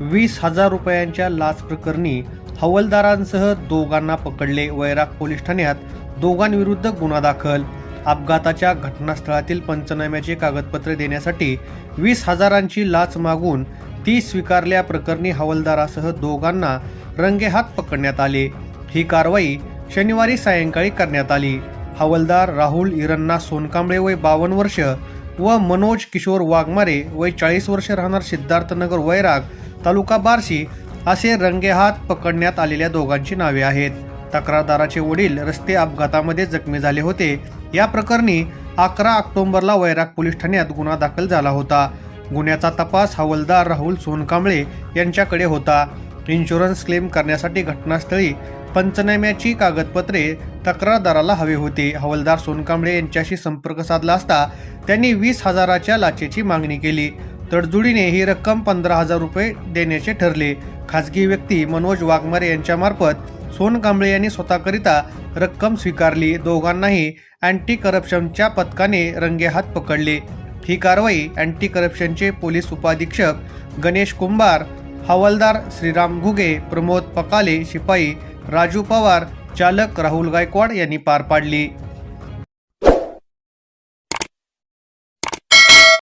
वीस हजार रुपयांच्या लाच प्रकरणी हवालदारांसह दोघांना पकडले वैराग पोलीस ठाण्यात दोघांविरुद्ध गुन्हा दाखल. अपघाताच्या घटनास्थळातील पंचनाम्याचे कागदपत्रे देण्यासाठी वीस हजारांची लाच मागून ती स्वीकारल्या प्रकरणी हवलदारासह दोघांना रंगेहात पकडण्यात आले. ही कारवाई शनिवारी सायंकाळी करण्यात आली. हवलदार राहुल इरन्ना सोनकांबळे वय बावन्न वर्ष व मनोज किशोर वाघमारे वय चाळीस वर्ष राहणार सिद्धार्थनगर वैराग तालुका बार्शी असे रंगेहात पकडण्यात आलेल्या दोघांची नावे आहेत. तक्रारदाराचे वडील रस्ते अपघातामध्ये जखमी झाले होते. या प्रकरणी अकरा ऑक्टोंबरला वैराग पोलीस ठाण्यात गुन्हा दाखल झाला होता. गुन्ह्याचा तपास हवलदार राहुल सोनकांबळे यांच्याकडे होता. इन्शुरन्स क्लेम करण्यासाठी घटनास्थळी पंचनाम्याची कागदपत्रे तक्रारदाराला हवे होते. हवालदार सोनकांबळे यांच्याशी संपर्क साधला असता त्यांनी वीस हजाराच्या लाचेची मागणी केली. तडजोडीने ही रक्कम पंधरा हजार रुपये देण्याचे ठरले. खासगी व्यक्ती मनोज वाघमारे यांच्यामार्फत सोनकांबळे यांनी स्वतःकरिता रक्कम स्वीकारली. दोघांनाही अँटी करप्शनच्या पथकाने रंगेहात पकडले. ही कारवाई अँटी करप्शनचे पोलीस उपाधीक्षक गणेश कुंभार हवालदार श्रीराम घुगे प्रमोद पकाले शिपाई राजू पवार चालक राहुल गायकवाड यांनी पार पाडली.